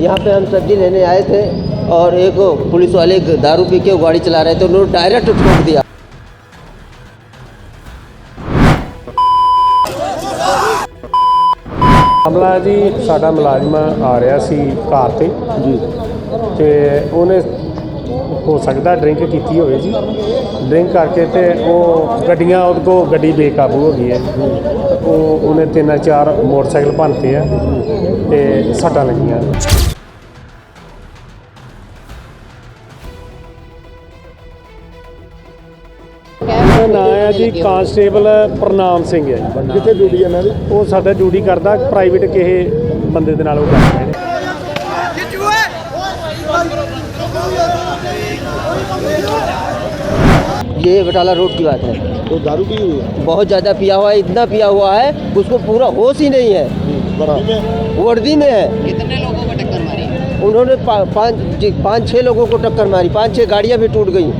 यहाँ पे हम सब्जी लेने आए थे और एक पुलिस वाले दारू पी के गाड़ी चला रहे थे उन्होंने डायरेक्ट ठोक दिया ਮਾਮਲਾ ਜੀ ਸਾਡਾ ਮੁਲਾਜ਼ਮ ਆ ਰਿਹਾ ਸੀ ਕਾਰ ਤੇ ਜੀ ਤੇ ਉਹਨੇ ਹੋ ਸਕਦਾ ਡਰਿੰਕ ਕੀਤੀ ਹੋਵੇ ਜੀ। ਡਰਿੰਕ ਕਰਕੇ ਤੇ ਉਹ ਗੱਡੀਆਂ ਉਹਦੇ ਕੋ ਗੱਡੀ ਬੇਕਾਬੂ ਹੋ ਗਈ ਹੈ। ਉਹ ਉਹਨੇ ਤਿੰਨ ਚਾਰ ਮੋਟਰਸਾਈਕਲ ਭੰਨਤੇ ਆ ਤੇ ਸੱਟਾਂ ਲੱਗੀਆਂ। ਨਾਂ ਹੈ ਜੀ ਕਾਂਸਟੇਬਲ ਪ੍ਰਨਾਮ ਸਿੰਘ ਹੈ ਜੀ। ਕਿੱਥੇ ਡਿਊਟੀ ਇਹਨਾਂ ਦੀ? ਉਹ ਸਾਡਾ ਡਿਊਟੀ ਕਰਦਾ ਪ੍ਰਾਈਵੇਟ ਕਿਸੇ ਬੰਦੇ ਦੇ ਨਾਲ ਉਹ ਕਰਦਾ ਹੈ ये बटाला रोड की बात है तो दारू पी हुई है बहुत ज़्यादा पिया हुआ है इतना पिया हुआ है उसको पूरा होश ही नहीं है वर्दी में वर्दी में है कितने लोगों को टक्कर मारी उन्होंने पा, पाँच जी, पाँच छः लोगों को टक्कर मारी पाँच छः गाड़ियाँ भी टूट गई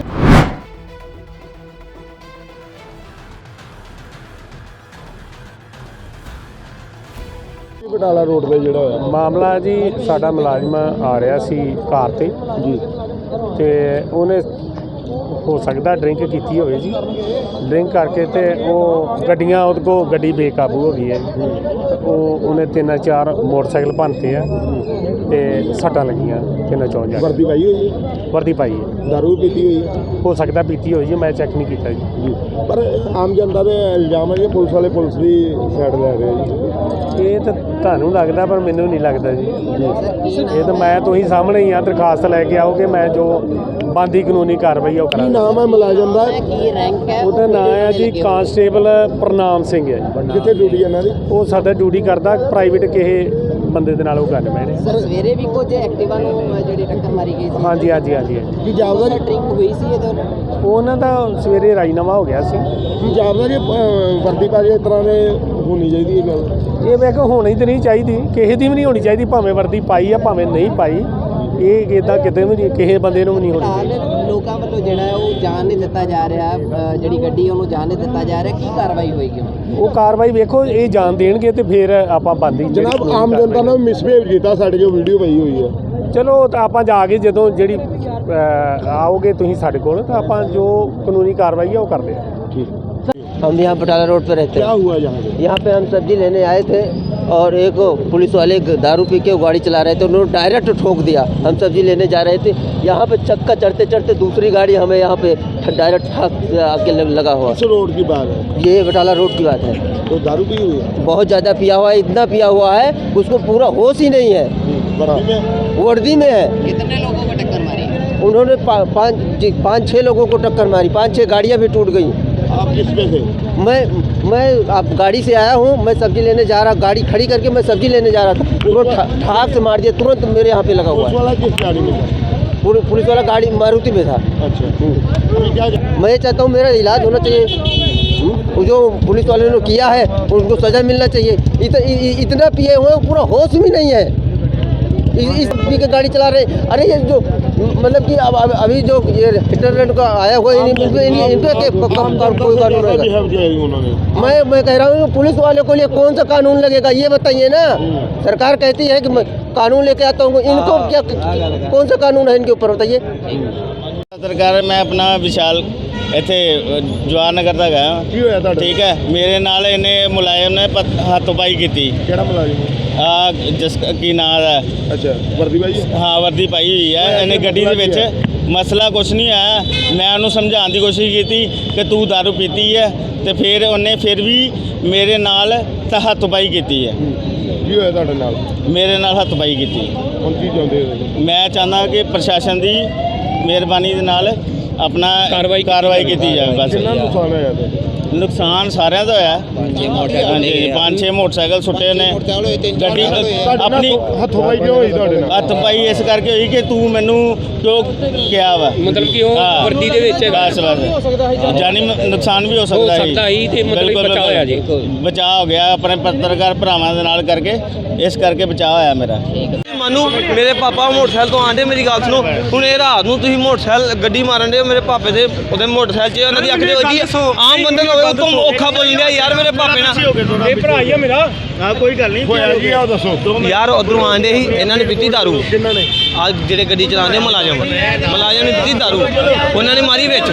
ਬਟਾਲਾ ਰੋਡ ਤੇ ਜਿਹੜਾ ਹੋਇਆ ਮਾਮਲਾ ਜੀ ਸਾਡਾ ਮੁਲਾਜ਼ਮ ਆ ਰਿਹਾ ਸੀ ਕਾਰ ਤੇ ਜੀ ਤੇ ਉਹਨੇ ਹੋ ਸਕਦਾ ਡਰਿੰਕ ਕੀਤੀ ਹੋਵੇ ਜੀ। ਡਰਿੰਕ ਕਰਕੇ ਤੇ ਉਹ ਗੱਡੀਆਂ ਉਹਦੇ ਕੋ ਗੱਡੀ ਬੇਕਾਬੂ ਹੋ ਗਈ ਹੈ। ਉਹ ਉਹਨੇ ਤਿੰਨ ਚਾਰ ਮੋਟਰਸਾਈਕਲ ਭੰਨਤੇ ਆ ਤੇ ਸੱਟਾਂ ਲੱਗੀਆਂ ਤਿੰਨ ਚੌਂ ਜਾ ਵਰਦੀ ਪਾਈ ਹੋਈ ਹੈ ਵਰਦੀ ਪਾਈ ਹੈ। ਦਾਰੂ ਪੀਤੀ ਹੋਈ ਹੈ? ਹੋ ਸਕਦਾ ਪੀਤੀ ਹੋਈ ਜੀ ਮੈਂ ਚੈੱਕ ਨਹੀਂ ਕੀਤਾ ਜੀ। ਪਰ ਆਮ ਜਨਤਾ ਦੇ ਇਲਜ਼ਾਮ ਹੈ ਕਿ ਪੁਲਿਸ ਵਾਲੇ ਪੁਲਿਸ ਦੀ ਸਾਈਡ ਲੈ ਰਹੇ ਜੀ। ਇਹ ਤਾਂ ਤੁਹਾਨੂੰ ਲੱਗਦਾ ਪਰ ਮੈਨੂੰ ਨਹੀਂ ਲੱਗਦਾ ਜੀ। ਇਹ ਤਾਂ ਮੈਂ ਤੁਸੀਂ ਸਾਹਮਣੇ ਹੀ ਆ ਦਰਖਾਸਤ ਲੈ ਕੇ ਆਓਗੇ ਮੈਂ ਜੋ ਬੰਦੀ ਕਾਨੂੰਨੀ ਕਾਰਵਾਈ ਉਹ ਕੀ ਕਰਾਂਗਾ। ਨਾਮ ਹੈ ਮੁਲਾਜ਼ਮ ਦਾ ਉਹਦਾ ਨਾਮ ਹੈ ਜੀ ਕਾਂਸਟੇਬਲ ਪ੍ਰਨਾਮ ਸਿੰਘ ਹੈ ਜੀ। ਕਿੱਥੇ ਡਿਊਟੀ ਇਹਨਾਂ ਦੀ? ਉਹ ਸਾਡਾ ਡਿਊਟੀ ਕਰਦਾ ਪ੍ਰਾਈਵੇਟ ਕਿਸੇ ਬੰਦੇ ਦੇ ਨਾਲ ਉਹ ਗੱਲ ਬੈਠੇ ਸਰ ਸਵੇਰੇ ਵੀ ਕੁਝ ਐਕਟਿਵਾ ਨੂੰ ਜਿਹੜੀ ਟੱਕਰ ਮਾਰੀ ਗਈ ਸੀ? ਹਾਂਜੀ ਹਾਂਜੀ ਹਾਂਜੀ। ਕੀ ਜਾਪਦਾ ਜੀ? ਡਰਿੰਕ ਹੋਈ ਸੀ ਇਹਦੇ ਨਾਲ? ਉਹਨਾਂ ਦਾ ਸਵੇਰੇ ਰਾਜੀਨਾਮਾ ਹੋ ਗਿਆ ਸੀ। ਕੀ ਜਾਪਦਾ ਜੀ? ਅਹ, ਵਰਦੀ ਪਾ ਕੇ ਇਸ ਤਰ੍ਹਾਂ ਦੇ ਹੋਣੀ ਚਾਹੀਦੀ ਇਹ ਗੱਲ? ਇਹ ਮੈਂ ਕਿਹਾ ਹੋਣੀ ਤੇ ਨਹੀਂ ਚਾਹੀਦੀ ਕਿਸੇ ਦੀ ਵੀ ਨਹੀਂ ਹੋਣੀ ਚਾਹੀਦੀ ਭਾਵੇਂ ਵਰਦੀ ਪਾਈ ਆ ਭਾਵੇਂ ਨਹੀਂ ਪਾਈ। ਇਹ ਇਦਾਂ ਕਿਤੇ ਵੀ ਨਹੀਂ ਕਿਸੇ ਬੰਦੇ ਨੂੰ ਵੀ ਨਹੀਂ ਹੋਣੀ ਚਾਹੀਦੀ। ਫਿਲਹਾਲ ਲੋਕਾਂ ਵੱਲੋਂ ਜਿਹੜਾ ਹੈ ਉਹ ਜਾਣ ਨਹੀਂ ਦਿੱਤਾ ਜਾ ਰਿਹਾ ਅ, ਜਿਹੜੀ ਗੱਡੀ ਹੈ ਉਹਨੂੰ ਜਾਣ ਨਹੀਂ ਦਿੱਤਾ ਜਾ ਰਿਹਾ ਕੀ ਕਾਰਵਾਈ ਹੋਏਗੀ ਹੁਣ ਉਹ ਕਾਰਵਾਈ ਵੇਖੋ ਇਹ ਜਾਣ ਦੇਣਗੇ ਤੇ ਫਿਰ ਆਪਾਂ ਬੰਦੀ ਜਨਾਬ ਆਮ ਜਨਤਾ ਨੇ ਮਿਸਬਿਹੇਵ ਕੀਤਾ ਸਾਡੇ ਜੋ ਵੀਡੀਓ ਪਈ ਹੋਈ ਹੈ। ਚਲੋ ਤਾਂ ਆਪਾਂ ਜਾ ਕੇ ਜਦੋਂ ਜਿਹੜੀ ਅਹ, ਆਓਗੇ ਤੁਸੀਂ ਸਾਡੇ ਕੋਲ ਤਾਂ ਆਪਾਂ ਜੋ ਕਾਨੂੰਨੀ ਕਾਰਵਾਈ ਆ ਉਹ ਕਰਦੇ ਆ। ठीक हम यहाँ बटाला रोड पे रहते क्या हैं हुआ यहाँ पे? यहाँ पे हम सब्ज़ी लेने आए थे और एक पुलिस वाले दारू पी के गाड़ी चला रहे थे उन्होंने डायरेक्ट ठोक दिया। हम सब्ज़ी लेने जा रहे थे। यहाँ पे चक्का चढ़ते चढ़ते दूसरी गाड़ी हमें यहाँ पे डायरेक्ट ठाक आके लगा हुआ। रोड की बात है? ये बटाला रोड की बात है। तो दारू पी हुई है? बहुत ज़्यादा पिया हुआ है इतना पिया हुआ है उसको पूरा होश ही नहीं है। वर्दी में? है। कितने लोगों को टक्कर मारी? उन्होंने पाँच पाँच छः लोगों को टक्कर मारी पाँच छः गाड़ियाँ भी टूट गई। आप किस पे थे? मैं मैं आप गाड़ी से आया हूँ मैं सब्ज़ी लेने जा रहा गाड़ी खड़ी करके मैं सब्ज़ी लेने जा रहा था। उन्होंने ठा- ठाक से मार दिया तुरंत मेरे यहाँ पे लगा हुआ पुलिस वाला किस गाड़ी में पुलिस वाला गाड़ी मारुति में था। अच्छा। मैं ये चाहता हूँ मेरा इलाज होना चाहिए। हम्म, वो जो पुलिस वाले ने किया है उनको सज़ा मिलना चाहिए। इत, इ, इतना पिए हुए पूरा होश भी नहीं है। इस के गाड़ी चला रहे अरे ये जो मतलब कि अब अभी जो ये इंटरनेट का आया हुआ इनको कोई कानून मैं मैं कह रहा हूँ पुलिस वाले को लिए कौन सा कानून लगेगा ये बताइए ना। सरकार कहती है कि मैं कानून लेके आता हूँ इनको क्या कौन सा कानून है इनके ऊपर बताइए। सरकार मैं अपना विशाल ਇੱਥੇ ਅ, ਜਵਾਹਰ ਨਗਰ ਦਾ ਗਿਆ ਕੀ ਹੋਇਆ ਤੁਹਾਡੇ? ਠੀਕ ਹੈ। ਮੇਰੇ ਨਾਲ ਇਹਨੇ ਮੁਲਾਜ਼ਮ ਨੇ ਹੱਥੋਂ-ਪਾਈ ਕੀਤੀ। ਕਿਹੜਾ ਮੁਲਾਜ਼ਮ? ਆ ਜਿਸ ਕੀ ਨਾਂ ਦਾ ਅੱਛਾ ਵਰਦੀ ਭਾਈ ਹਾਂ? ਵਰਦੀ ਪਾਈ ਹੋਈ ਹੈ। ਇਹਨੇ ਗੱਡੀ ਦੇ ਵਿੱਚ ਮਸਲਾ ਕੁਛ ਨਹੀਂ ਆਇਆ। ਮੈਂ ਉਹਨੂੰ ਸਮਝਾਉਣ ਦੀ ਕੋਸ਼ਿਸ਼ ਕੀਤੀ ਕਿ ਤੂੰ दारू ਪੀਤੀ ਹੈ ਤੇ ਫਿਰ ਉਹਨੇ ਫਿਰ ਵੀ ਮੇਰੇ ਨਾਲ ਤਾਂ ਹੱਥੋਂ-ਪਾਈ ਕੀਤੀ ਹੈ। ਕੀ ਹੋਇਆ ਤੁਹਾਡੇ ਨਾਲ? ਮੇਰੇ ਨਾਲ ਹੱਥ-ਪਾਈ ਕੀਤੀ। ਹੁਣ ਕੀ ਚਾਹੁੰਦੇ ਹੋ ਮੈਂ ਚਾਹੁੰਦਾ ਕਿ ਪ੍ਰਸ਼ਾਸਨ ਦੀ ਮਿਹਰਬਾਨੀ ਦੇ ਨਾਲ ਆਪਣਾ ਕਾਰਵਾਈ ਕਾਰਵਾਈ ਕੀਤੀ ਜਾਵੇ ਬਸ। ਕਿੰਨਾ ਨੁਕਸਾਨ ਹੋਇਆ ਨੁਕਸਾਨ ਸਾਰਿਆਂ ਦਾ ਹੋਇਆ। ਹਾਂਜੀ ਪੰਜ ਛੇ ਮੋਟਰਸਾਈਕਲ ਸੁੱਟੇ ਨੇ ਗੱਡੀ ਆਪਣੀ ਹੱਥੋਂ ਭਾਈ ਕਿਉਂ ਹੋਈ ਤੁਹਾਡੇ ਨਾਲ? ਹੱਥ ਪਾਈ ਇਸ ਕਰਕੇ ਹੋਈ ਕਿ ਤੂੰ ਮੈਨੂੰ ਕਿਉਂ ਕਿਹਾ ਵਾ। ਮਤਲਬ ਕਿ ਉਹ ਹਾਂ। ਵਰਦੀ ਦੇ ਵਿੱਚ। ਬਸ ਬਸ। ਜਾਨੀ ਨੁਕਸਾਨ ਵੀ ਹੋ ਸਕਦਾ ਸੀ। ਸਕਦਾ ਸੀ ਤੇ ਮਤਲਬ ਬਚਾਅ ਹੋਇਆ ਜੀ। ਬਚਾਅ ਹੋ ਗਿਆ ਆਪਣੇ ਪੱਤਰਕਾਰ ਭਰਾਵਾਂ ਦੇ ਨਾਲ ਕਰਕੇ। ਇਸ ਕਰਕੇ ਬਚਾਅ ਹੋਇਆ ਮੇਰਾ। ਮਾਨੂੰ ਮੇਰੇ ਪਾਪਾ ਮੋਟਰਸਾਈਕਲ ਤੋਂ ਆਂਦੇ ਮੇਰੀ ਗੱਲ ਸੁਣੋ। ਹੁਣ ਇਹ ਰਾਤ ਨੂੰ ਤੁਸੀਂ ਮੋਟਰਸਾਈਕਲ ਗੱਡੀ ਮਾਰਨ ਦੇ ਮੇਰੇ ਪਾਪੇ ਦੇ ਉਹਦੇ ਮੋਟਰਸਾਈਕਲ 'ਚ ਉਹਨਾਂ ਦੀ ਅੱਖ ਦੇ ਵੱਜੀ ਆਮ ਬੰਦੇ ਨੂੰ ਉਹ ਤੋਂ ਔਖਾ ਬੋਲ ਰਿਹਾ ਯਾਰ ਮੇਰੇ ਪਾਪੇ ਨਾਲ। ਇਹ ਭਰਾ ਹੀ ਆ ਮੇਰਾ। ਹਾਂ ਕੋਈ ਗੱਲ ਨਹੀਂ ਹੋਇਆ ਜੀ ਆਓ ਦੱਸੋ। ਯਾਰ ਉਧਰੋਂ ਆਂਦੇ ਸੀ ਇਹਨਾਂ ਨੇ ਪੀਤੀ ਦਾਰੂ। ਕਿੰਨਾਂ ਨੇ? ਆ ਜਿਹੜੇ ਗੱਡੀ ਚਲਾਉਂਦੇ ਮੁਲਾਜ਼ਮ। ਮੁਲਾਜ਼ਮ ਨੇ ਪੀਤੀ ਦਾਰੂ। ਉਹਨਾਂ ਨੇ ਮਾਰੀ ਵਿੱਚ।